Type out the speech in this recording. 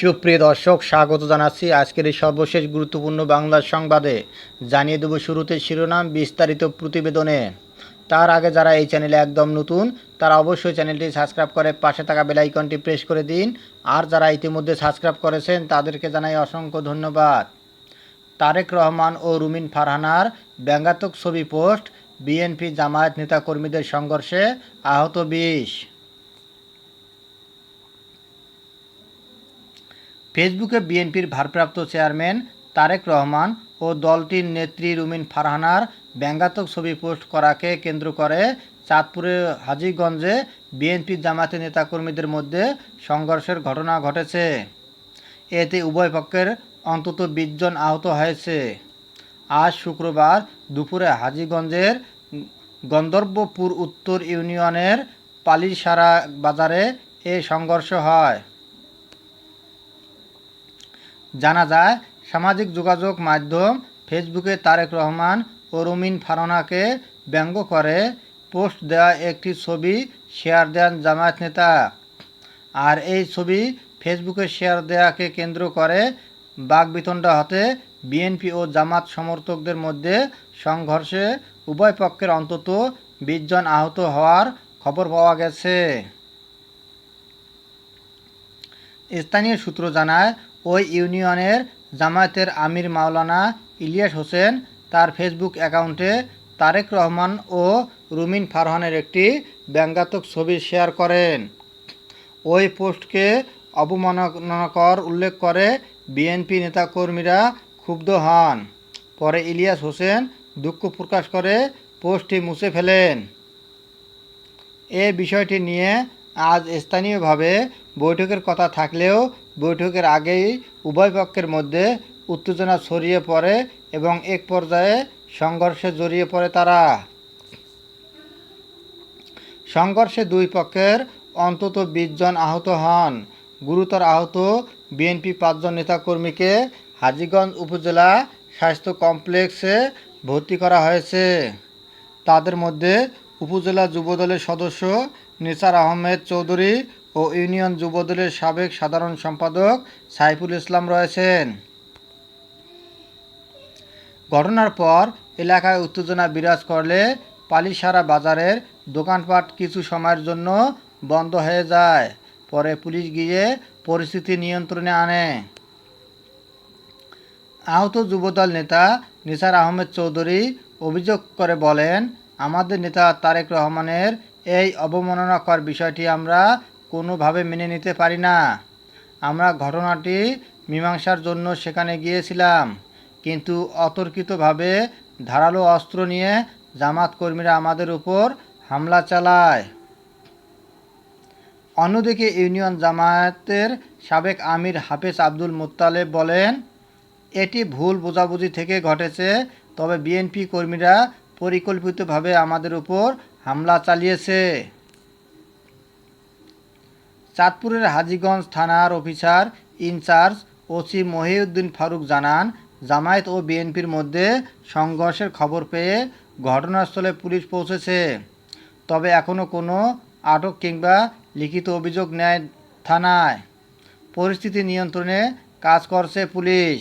সুপ্রিয় দর্শক, স্বাগত জানাচ্ছি আজকের এই সর্বশেষ গুরুত্বপূর্ণ বাংলা সংবাদে। জানিয়ে দেব শুরুতে শিরোনাম, বিস্তারিত প্রতিবেদনে। তার আগে যারা এই চ্যানেলে একদম নতুন, তারা অবশ্যই চ্যানেলটি সাবস্ক্রাইব করে পাশে থাকা বেলাইকনটি প্রেস করে দিন। আর যারা ইতিমধ্যে সাবস্ক্রাইব করেছেন, তাদেরকে জানাই অসংখ্য ধন্যবাদ। তারেক রহমান ও রুমিন ফারহানার ব্যঙ্গাত্মক ছবি পোস্ট, বিএনপি জামায়াত নেতাকর্মীদের সংঘর্ষে আহত বিশ। ফেসবুকে বিএনপির ভারপ্রাপ্ত চেয়ারম্যান তারেক রহমান ও দলটির নেত্রী রুমিন ফারহানার ব্যঙ্গাত্মক ছবি পোস্ট করাকে কেন্দ্র করে চাঁদপুরে হাজীগঞ্জে বিএনপি জামায়াতের নেতাকর্মীদের মধ্যে সংঘর্ষের ঘটনা ঘটেছে। এতে উভয় পক্ষের অন্তত বিশ জন আহত হয়েছে। আজ শুক্রবার দুপুরে হাজীগঞ্জের গন্ধর্বপুর উত্তর ইউনিয়নের পালিসারা বাজারে এ সংঘর্ষ হয়। জানা যায়, সামাজিক যোগাযোগ মাধ্যম ফেসবুকে তারেক রহমান ও রুমিন ফারনাকে ব্যঙ্গ করে, পোস্ট দেওয়া একটি ছবি শেয়ার দেন জামায়াত নেতা। আর এই ছবি ফেসবুকে শেয়ার দেওয়াকে কেন্দ্র করে বাগবিতণ্ডা হতে বিএনপি ও জামাত সমর্থকদের মধ্যে সংঘর্ষে উভয় পক্ষের অন্তত বিশ জন আহত হওয়ার খবর পাওয়া গেছে। স্থানীয় সূত্র জানায় ওই ইউনিয়নের জামায়াতের আমির মাওলানা ইলিয়াস হোসেন, তার ফেসবুক অ্যাকাউন্টে তারেক রহমান ও রুমিন ফারহানের একটি ব্যঙ্গাত্মক ছবি শেয়ার করেন। ওই পোস্টকে অবমাননাকর উল্লেখ করে বিএনপি নেতাকর্মীরা ক্ষুব্ধ হন। পরে ইলিয়াস হোসেন দুঃখ প্রকাশ করে পোস্টটি মুছে ফেলেন। এ বিষয়টি নিয়ে আজ স্থানীয়ভাবে বৈঠকের কথা থাকলেও বৈঠকের আগেই উভয় পক্ষের মধ্যে উত্তেজনা ছড়িয়ে পড়ে এবং এক পর্যায়ে সংঘর্ষে জড়িয়ে পড়ে তারা। সংঘর্ষে দুই পক্ষের অন্তত বিশ জন আহত হন। গুরুতর আহত বিএনপি পাঁচজন নেতাকর্মীকে হাজীগঞ্জ উপজেলা স্বাস্থ্য কমপ্লেক্সে ভর্তি করা হয়েছে। তাদের মধ্যে উপজেলা যুবদলের সদস্য নিসার আহমেদ চৌধুরী ও ইউনিয়ন যুবদলের সাবেক সাধারণ সম্পাদক সাইফুল ইসলাম রয়েছেন। ঘটনার পর এলাকায় উত্তেজনা বিরাজ করলে পালিসারা বাজারের দোকানপাট কিছু সময়ের জন্য বন্ধ হয়ে যায়। পরে পুলিশ গিয়ে পরিস্থিতি নিয়ন্ত্রণে আনে। আহত যুবদল নেতা নিসার আহমেদ চৌধুরী অভিযোগ করে বলেন আমাদের নেতা তারেক রহমানের এই অবমাননাকর বিষয়টি আমরা কোনোভাবে মেনে নিতে পারি না। আমরা ঘটনাটি মীমাংসার জন্য সেখানে গিয়েছিলাম, কিন্তু অতর্কিতভাবে ধারালো অস্ত্র নিয়ে জামাত কর্মীরা আমাদের উপর হামলা চালায়। অন্যদিকে ইউনিয়ন জামায়াতের সাবেক আমির হাফেজ আব্দুল মুত্তালেব বলেন, এটি ভুল বোঝাবুঝি থেকে ঘটেছে, তবে বিএনপি কর্মীরা পরিকল্পিতভাবে আমাদের উপর হামলা চালিয়েছে। চাঁদপুরের হাজীগঞ্জ থানার officer in charge OC Mohiuddin Faruk জানান, জামায়াত ও বিএনপির মধ্যে সংঘর্ষের খবর পেয়ে ঘটনাস্থলে পুলিশ পৌঁছেছে। তবে এখনও কোনো আটক কিংবা লিখিত অভিযোগ নেয় থানায়। পরিস্থিতি নিয়ন্ত্রণে কাজ করছে পুলিশ।